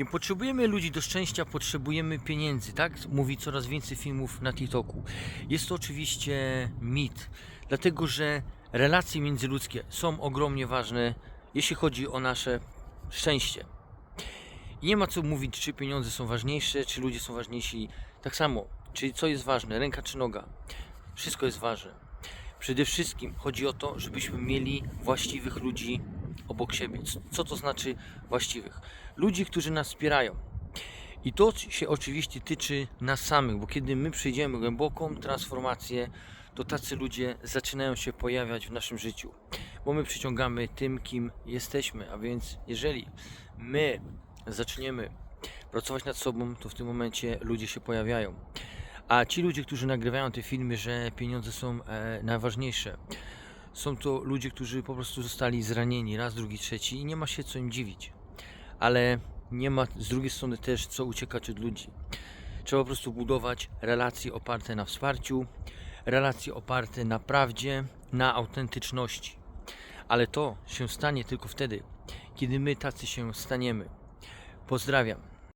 Nie potrzebujemy ludzi do szczęścia, potrzebujemy pieniędzy, tak? Mówi coraz więcej filmów na TikToku. Jest to oczywiście mit, dlatego że relacje międzyludzkie są ogromnie ważne, jeśli chodzi o nasze szczęście. I nie ma co mówić, czy pieniądze są ważniejsze, czy ludzie są ważniejsi. Tak samo, czyli co jest ważne, ręka czy noga. Wszystko jest ważne. Przede wszystkim chodzi o to, żebyśmy mieli właściwych ludzi obok siebie. Co- to znaczy właściwych? Ludzi, którzy nas wspierają. I to się oczywiście tyczy nas samych, bo kiedy my przejdziemy głęboką transformację, to tacy ludzie zaczynają się pojawiać w naszym życiu, bo my przyciągamy tym, kim jesteśmy. A więc, jeżeli my zaczniemy pracować nad sobą, to w tym momencie ludzie się pojawiają. A ci ludzie, którzy nagrywają te filmy, że pieniądze są e, najważniejsze, są to ludzie, którzy po prostu zostali zranieni raz, drugi, trzeci i nie ma się co im dziwić. Ale nie ma z drugiej strony też co uciekać od ludzi. Trzeba po prostu budować relacje oparte na wsparciu, relacje oparte na prawdzie, na autentyczności. Ale to się stanie tylko wtedy, kiedy my tacy się staniemy. Pozdrawiam.